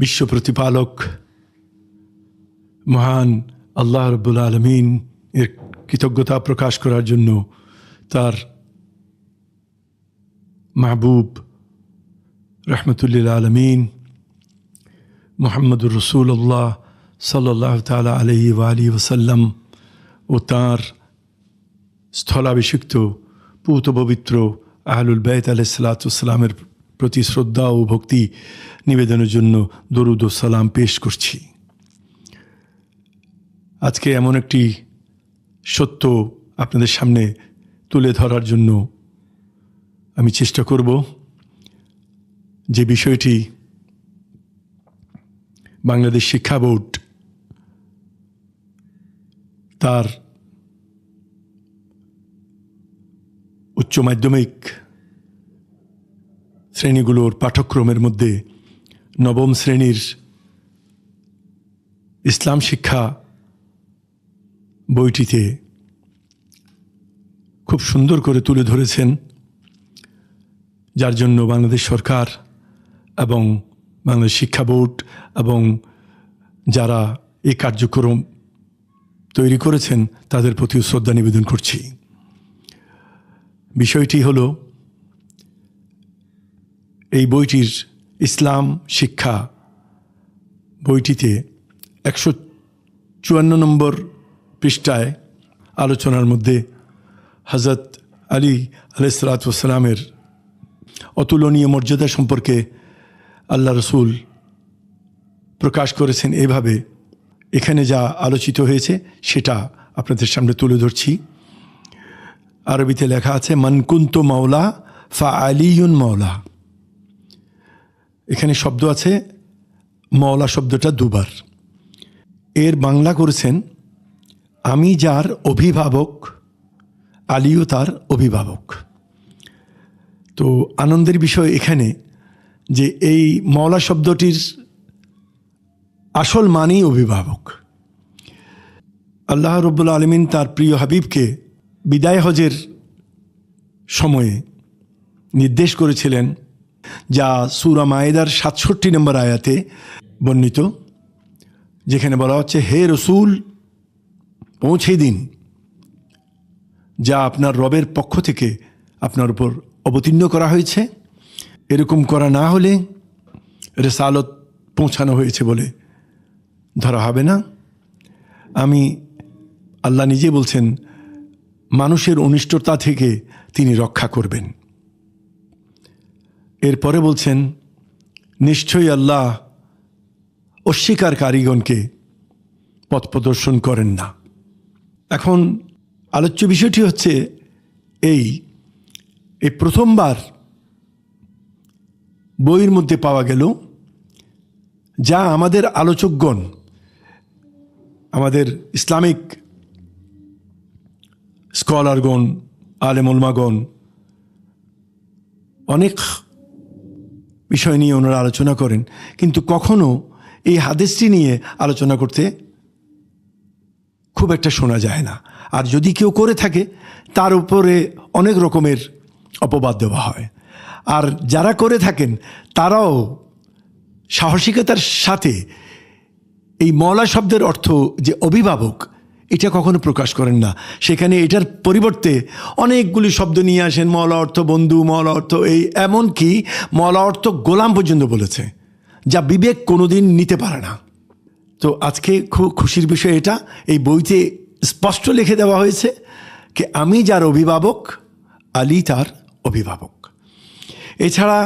বিশ্ব প্রতিপালক, মহান আল্লাহ রব্বুল আলমিন এর কৃতজ্ঞতা প্রকাশ করার জন্য তার মাহবুব রহমতুল্লিল আলমিন, মোহাম্মদুর রসুল্লাহ সাল্লাহ তালা আলহি আলী ওসাল্লাম ও তাঁর স্থলাভিষিক্ত পূত পবিত্র আহলুল বেত আলাইসালাতামের প্রতি শ্রদ্ধা ও ভক্তি নিবেদনের জন্য দরুদ ও সালাম পেশ করছি। আজকে এমন একটি সত্য আপনাদের সামনে তুলে ধরার জন্য আমি চেষ্টা করব যে বিষয়টি বাংলাদেশ শিক্ষা বোর্ড তার উচ্চ মাধ্যমিক শ্রেণীগুলোর পাঠ্যক্রমের মধ্যে নবম শ্রেণির ইসলাম শিক্ষা বইটিতে খুব সুন্দর করে তুলে ধরেছেন, যার জন্য বাংলাদেশ সরকার এবং বাংলাদেশ শিক্ষা বোর্ড এবং যারা এই কার্যক্রম তৈরি করেছেন, তাদের প্রতি শ্রদ্ধা নিবেদন করছি। বিষয়টি হল এই বইটির ইসলাম শিক্ষা বইটিতে একশো চুয়ান্ন নম্বর পৃষ্ঠায় আলোচনার মধ্যে হজরত আলী আলাইসালাতামের অতুলনীয় মর্যাদা সম্পর্কে আল্লাহ রসুল প্রকাশ করেছেন এভাবে। এখানে যা আলোচিত হয়েছে সেটা আপনাদের সামনে তুলে ধরছি। আরবিতে লেখা আছে মনকুন্ত মাওলা, ফা আলিউন মাওলা। এখানে শব্দ আছে, মওলা শব্দটা দুবার। এর বাংলা করেছেন, আমি যার অভিভাবক, আলিও তার অভিভাবক। তো আনন্দের বিষয় এখানে যে এই মওলা শব্দটির আসল মানেই অভিভাবক। আল্লাহ রব্বুল আলমিন তার প্রিয় হাবিবকে বিদায় হজের সময়ে নির্দেশ করেছিলেন যা সুরা মায়েদার সাতষট্টি নম্বর আয়াতে বর্ণিত, যেখানে বলা হচ্ছে, হে রসুল, পৌঁছে দিন যা আপনার রবের পক্ষ থেকে আপনার উপর অবতীর্ণ করা হয়েছে। এরকম করা না হলে রেসালত পৌঁছানো হয়েছে বলে ধরা হবে না। আমি আল্লাহ নিজে বলছেন, মানুষের অনিষ্টতা থেকে তিনি রক্ষা করবেন। এরপরে বলছেন, নিশ্চয়ই আল্লাহ অস্বীকার কারিগণকে পথ প্রদর্শন করেন না। এখন আলোচ্য বিষয়টি হচ্ছে এই এই প্রথমবার বইয়ের মধ্যে পাওয়া গেল যা আমাদের আলোচকগণ, আমাদের ইসলামিক স্কলারগণ আলেমুলমাগণ অনেক বিষয় নিয়ে ওনারা আলোচনা করেন। কিন্তু কখনো এই হাদেশটি নিয়ে আলোচনা করতে খুব একটা শোনা যায় না। আর যদি কেউ করে থাকে, তার উপরে অনেক রকমের অপবাদ দেওয়া হয়। আর যারা করে থাকেন, তারাও সাহসিকতার সাথে এই মলা শব্দের অর্থ যে অভিভাবক এটা কখনো প্রকাশ করেন না। সেখানে এটার পরিবর্তে অনেকগুলি শব্দ নিয়ে আসেন, মলা অর্থ বন্ধু, মল অর্থ এই, এমনকি মলা অর্থ গোলাম পর্যন্ত বলেছে, যা বিবেক কোনোদিন নিতে পারে না। তো আজকে খুব খুশির বিষয় এটা, এই বইতে স্পষ্ট লিখে দেওয়া হয়েছে যে আমি যার অভিভাবক, আলী তার অভিভাবক। এছাড়া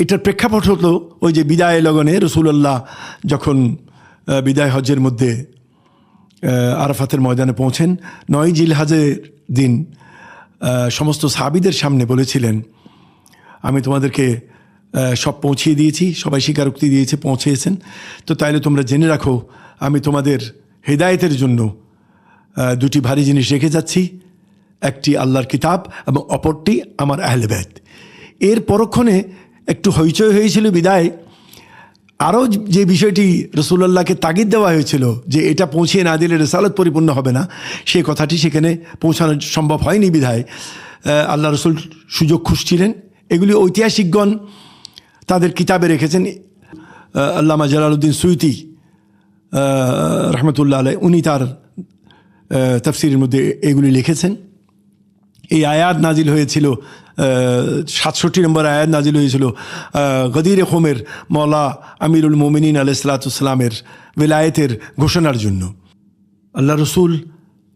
এটার প্রেক্ষাপট হলো ওই যে বিদায় লগনে রসুল্লাহ যখন বিদায় হজের মধ্যে আরাফাতের ময়দানে পৌঁছেন। নয় জিল হাজের দিন সমস্ত সাহাবিদের সামনে বলেছিলেন, আমি তোমাদেরকে সব পৌঁছিয়ে দিয়েছি, সবাই স্বীকারোক্তি দিয়েছে, পৌঁছেছেন। তো তাইলে তোমরা জেনে রাখো, আমি তোমাদের হেদায়েতের জন্য দুটি ভারী জিনিস রেখে যাচ্ছি। একটি আল্লাহর কিতাব এবং অপরটি আমার আহলেবেদ এর পরক্ষণে একটু হইচই হয়েছিল বিদায়। আরও যে বিষয়টি রসুল্লাহকে তাগিদ দেওয়া হয়েছিল যে এটা পৌঁছিয়ে না দিলে রেসালত পরিপূর্ণ হবে না, সে কথাটি সেখানে পৌঁছানো সম্ভব হয়নি বিধায়। আল্লাহ রসুল সুযোগ খুঁজছিলেন। এগুলি ঐতিহাসিকগণ তাদের কিতাবে রেখেছেন। আল্লামা জালালউদ্দিন সুইতি রহমতুল্লাহ আলাই উনি তার তফসিরের মধ্যে এগুলি লিখেছেন। এই আয়াত নাজিল হয়েছিল সাতষট্টি নম্বর আয়াত নাজিল হয়েছিল গদির হোমের মৌলা আমিরুল মোমিনিন আলাইসালাতামের বেলায়েতের ঘোষণার জন্য। আল্লাহ রসুল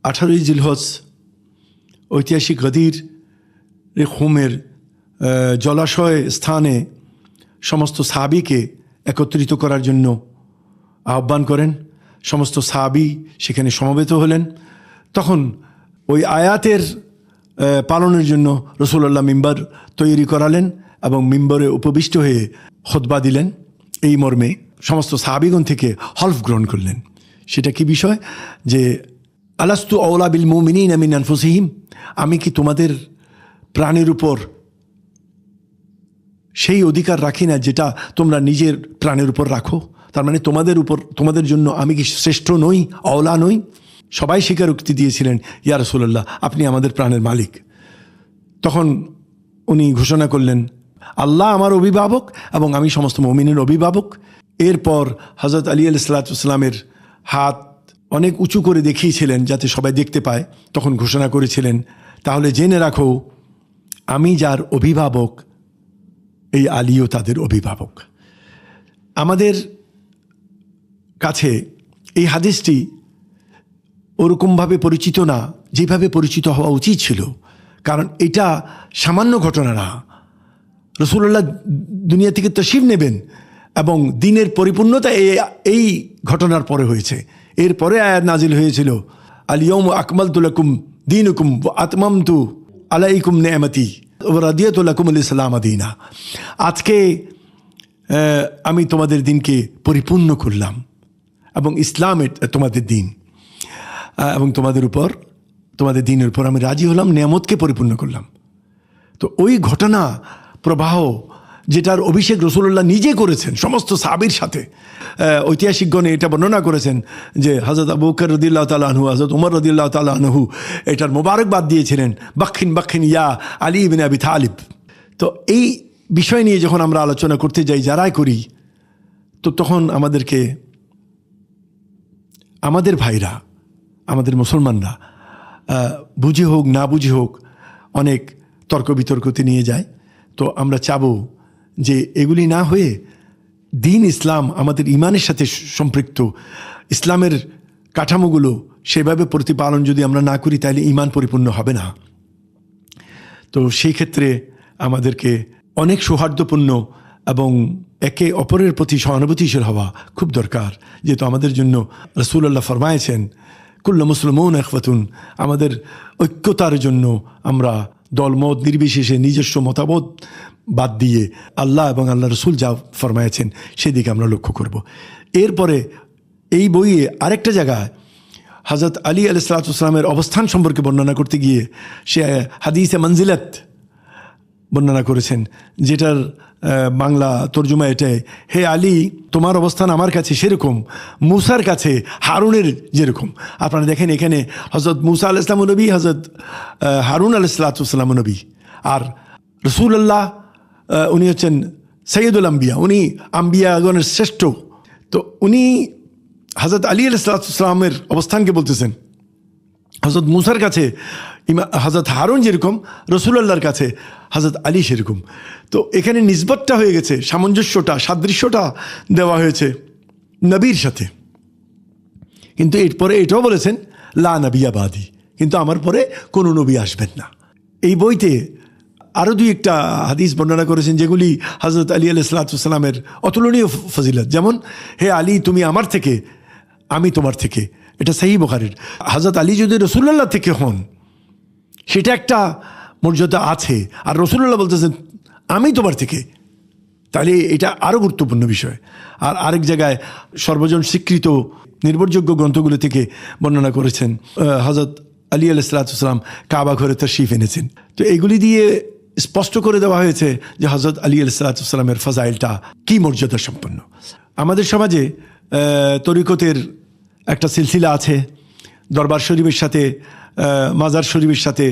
আঠারোই জিলহজ ঐতিহাসিক গদির হোমের জলাশয় স্থানে সমস্ত সাহাবিকে একত্রিত করার জন্য আহ্বান করেন। সমস্ত সাহাবি সেখানে সমবেত হলেন। তখন ওই আয়াতের পালনের জন্য রসুল্লাহ মিম্বার তৈরি করালেন এবং মিম্বরে উপবিষ্ট হয়ে খোদবা দিলেন। এই মর্মে সমস্ত সাহাবিগণ থেকে হলফ গ্রহণ করলেন। সেটা কি বিষয়? যে, আলাস্তু আওলা বিল মুমিনিন আমিন আনফুসিহিম, আমি কি তোমাদের প্রাণের উপর সেই অধিকার রাখি না যেটা তোমরা নিজের প্রাণের উপর রাখো? তার মানে তোমাদের উপর, তোমাদের জন্য আমি কি শ্রেষ্ঠ নই অওলা নই? সবাই স্বীকারোক্তি দিয়েছিলেন, ইয়া রসুল্লাহ আপনি আমাদের প্রাণের মালিক। তখন উনি ঘোষণা করলেন, আল্লাহ আমার অভিভাবক এবং আমি সমস্ত মমিনের অভিভাবক। এরপর হজরত আলী আল সালাতামের হাত অনেক উঁচু করে দেখিয়েছিলেন যাতে সবাই দেখতে পায়। তখন ঘোষণা করেছিলেন, তাহলে জেনে রাখো, আমি যার অভিভাবক, এই আলীও তাদের অভিভাবক। আমাদের কাছে এই হাদিসটি ওরকমভাবে পরিচিত না, যেভাবে পরিচিত হওয়া উচিত ছিল। কারণ এটা সামান্য ঘটনা না। রসুল্লাহ দুনিয়া থেকে তশিব নেবেন এবং দিনের পরিপূর্ণতা এই ঘটনার পরে হয়েছে। এরপরে আয়াত নাজিল হয়েছিল আলিয়ম আকমাল তুলাকুম দিন হুকুম আতমাম তু আলাইকুম নেয়ামতি রাদিয়াতুল্লাকুম ইসলাম আদিনা আজকে আমি তোমাদের দিনকে পরিপূর্ণ করলাম এবং ইসলাম তোমাদের দিন। এবং তোমাদের উপর, তোমাদের দিনের উপর আমি রাজি হলাম, নিয়ামতকে পরিপূর্ণ করলাম। তো ওই ঘটনা, প্রবাহ, যেটার অভিষেক রসুল্লাহ নিজে করেছেন, সমস্ত সাবির সাথে ঐতিহাসিকগণে এটা বর্ণনা করেছেন যে হজরত আবুকর রদিল্লাহ তালা আনহু হজরত উমর রদিল্লাহ তালা আনহু এটার মোবারকবাদ দিয়েছিলেন বাক্ষিন বাক্ষিন ইয়া আলী বিন আবি তালিব। তো এই বিষয় নিয়ে যখন আমরা আলোচনা করতে যাই, যারাই করি, তো তখন আমাদেরকে, আমাদের ভাইরা আমাদের মুসলমানরা বুঝে হোক, না বুঝে হোক, অনেক তর্ক বিতর্কতে নিয়ে যায়। তো আমরা চাবো যে এগুলি না হয়ে দিন ইসলাম আমাদের ইমানের সাথে সম্পৃক্ত। ইসলামের কাঠামোগুলো সেভাবে প্রতিপালন যদি আমরা না করি, তাহলে ইমান পরিপূর্ণ হবে না। তো সেই ক্ষেত্রে আমাদেরকে অনেক সৌহার্দ্যপূর্ণ এবং একে অপরের প্রতি সহানুভূতিশীল হওয়া খুব দরকার। যেহেতু আমাদের জন্য রসুল্লাহ ফরমায়েছেন কুল্ল মুসলমন একফাতুন আমাদের ঐক্যতার জন্য আমরা দলমত, নির্বিশেষে নিজস্ব মতামত বাদ দিয়ে আল্লাহ এবং আল্লাহ রসুল যা ফরমায়েছেন সেদিকে আমরা লক্ষ্য করব। এরপরে এই বইয়ে আরেকটা জায়গায় হজরত আলী আলি সালাতামের অবস্থান সম্পর্কে বর্ণনা করতে গিয়ে সে হাদিসে মঞ্জিলাত বর্ণনা করেছেন, যেটার বাংলা তর্জমা এটাই হে আলী, তোমার অবস্থান আমার কাছে সেরকম, মুসার কাছে হারুনের যেরকম। আপনারা দেখেন এখানে হজরত মুসা আল ইসলাম নবী হজরত হারুন আল ইসলাতাম নবী। আর রসুল্লাহ উনি হচ্ছেন সৈয়দুল আম্বিয়া, উনি আম্বিয়াগণের শ্রেষ্ঠ। তো উনি হজরত আলী আল ইসলাতামের অবস্থানকে বলতেছেন হজরত মুসার কাছে, ইমা হজরত হারুন যেরকম রসুল্লাহর কাছে হজরত আলী সেরকম। তো এখানে নিজবতটা হয়ে গেছে, সামঞ্জস্যটা, সাদৃশ্যটা দেওয়া হয়েছে নবীর সাথে। কিন্তু এরপরে এটাও বলেছেন, লা নবিয়াবাদি কিন্তু আমার পরে কোনো নবী আসবেন না। এই বইতে আরও দুই একটা হাদিস বর্ণনা করেছেন, যেগুলি হজরত আলী আল ইসলাতামের অতুলনীয় ফজিলত। যেমন, হে আলী, তুমি আমার থেকে, আমি তোমার থেকে। এটা সেই বোখারের। হজরত আলী যদি রসুল্লাহ থেকে হন, সেটা একটা মর্যাদা আছে। আর রসুল্লাহ বলতেছেন, আমি তোমার থেকে। তাহলে এটা আরও গুরুত্বপূর্ণ বিষয়। আর আরেক জায়গায় সর্বজন স্বীকৃত নির্ভরযোগ্য গ্রন্থগুলো থেকে বর্ণনা করেছেন হজরত আলী আল আলাইসালাম কাবা ঘরে তার শিফ এনেছেন। তো এগুলি দিয়ে স্পষ্ট করে দেওয়া হয়েছে যে হজরত আলী আল আলাইসালামের ফজাইলটা কী মর্যাদা সম্পন্ন আমাদের সমাজে তরিকতের একটা সিলসিলা আছে। দরবার শরীফের সাথে মাজার শরীফের সাথে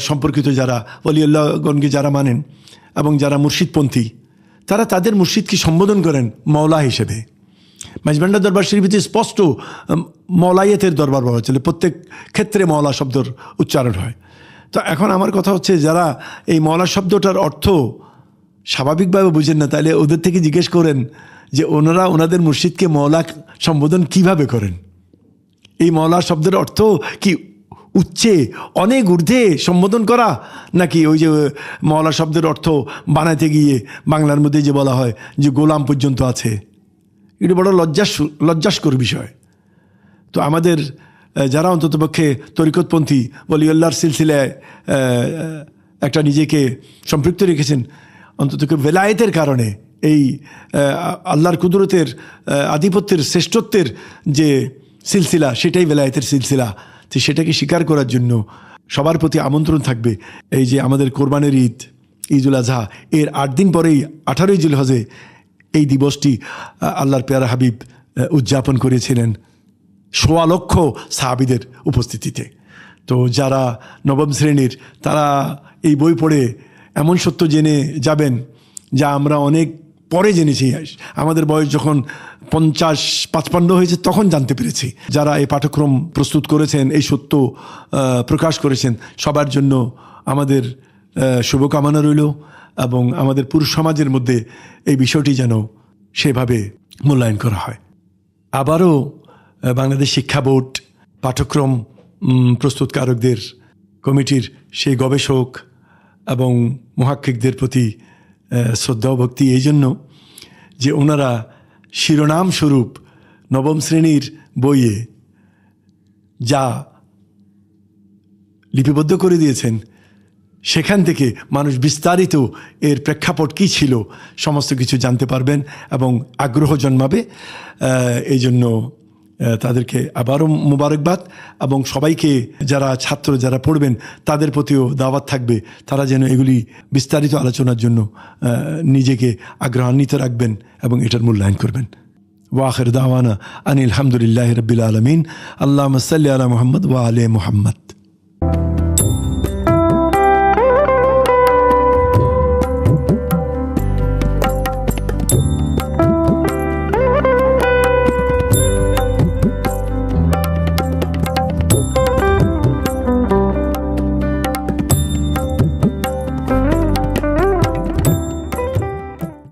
সম্পর্কিত যারা অলিউল্লাহগণকে যারা মানেন এবং যারা মুর্শিদপন্থী তারা তাদের মুর্শিদকে সম্বোধন করেন মওলা হিসেবে। মাঝবান্ডার দরবার শরীফিতে স্পষ্ট উম, মৌলাইয়াতের দরবার বলা চলে প্রত্যেক ক্ষেত্রে মওলা শব্দর উচ্চারণ হয়। তো এখন আমার কথা হচ্ছে যারা এই মওলা শব্দটার অর্থ স্বাভাবিকভাবে বুঝেন না তাহলে ওদের থেকে জিজ্ঞেস করেন যে ওনারা ওনাদের মুর্শিদকে মওলা সম্বোধন কীভাবে করেন? এই মওলা শব্দের অর্থ কি? উচ্চে, অনেক ঊর্ধ্বে সম্বোধন করা, নাকি ওই যে মহলা শব্দের অর্থ বানাতে গিয়ে বাংলার মধ্যে যে বলা হয় যে গোলাম পর্যন্ত আছে? এটা বড় লজ্জাস, লজ্জাস্কর বিষয়। তো আমাদের যারা অন্ততপক্ষে তরিকতপন্থী বলিউল্লাহর সিলসিলায় একটা নিজেকে সম্পৃক্ত রেখেছেন অন্তত বেলায়েতের কারণে এই আল্লাহর কুদরতের আধিপত্যের শ্রেষ্ঠত্বের যে সিলসিলা, সেটাই বেলায়েতের সিলসিলা। তো সেটাকে স্বীকার করার জন্য সবার প্রতি আমন্ত্রণ থাকবে। এই যে আমাদের কোরবানের ঈদ, ঈদুল আজহা, এর আট দিন পরেই আঠারোই জুল হজে এই দিবসটি আল্লাহর পেয়ারা হাবিব উদযাপন করেছিলেন সোয়া লক্ষ সাহাবিদের উপস্থিতিতে। তো যারা নবম শ্রেণির, তারা এই বই পড়ে এমন সত্য জেনে যাবেন যা আমরা অনেক পরে জেনেছি, আমাদের বয়স যখন পঞ্চাশ, পাঁচপান্ন হয়েছে, তখন জানতে পেরেছি। যারা এই পাঠ্যক্রম প্রস্তুত করেছেন, এই সত্য প্রকাশ করেছেন, সবার জন্য আমাদের শুভকামনা রইল এবং আমাদের পুরুষ সমাজের মধ্যে এই বিষয়টি যেন সেভাবে মূল্যায়ন করা হয়। আবারও বাংলাদেশ শিক্ষা বোর্ড পাঠ্যক্রম প্রস্তুতকারকদের কমিটির সেই গবেষক এবং মহাক্ষিকদের প্রতি শ্রদ্ধা ভক্তি এই জন্য যে ওনারা শিরোনাম স্বরূপ নবম শ্রেণির বইয়ে যা লিপিবদ্ধ করে দিয়েছেন, সেখান থেকে মানুষ বিস্তারিত এর প্রেক্ষাপট কী ছিল সমস্ত কিছু জানতে পারবেন এবং আগ্রহ জন্মাবে এই জন্য তাদেরকে আবারও মোবারকবাদ এবং সবাইকে যারা ছাত্র, যারা পড়বেন, তাদের প্রতিও দাওয়াত থাকবে। তারা যেন এগুলি বিস্তারিত আলোচনার জন্য নিজেকে আগ্রহান্বিত রাখবেন এবং এটার মূল্যায়ন করবেন। ওয়াখের দাওয়ানা আনিল আলহামদুলিল্লাহ রবিল আলমিন। আল্লাহ সাল্লি আলা মোহাম্মদ ওয়া আলে মোহাম্মদ।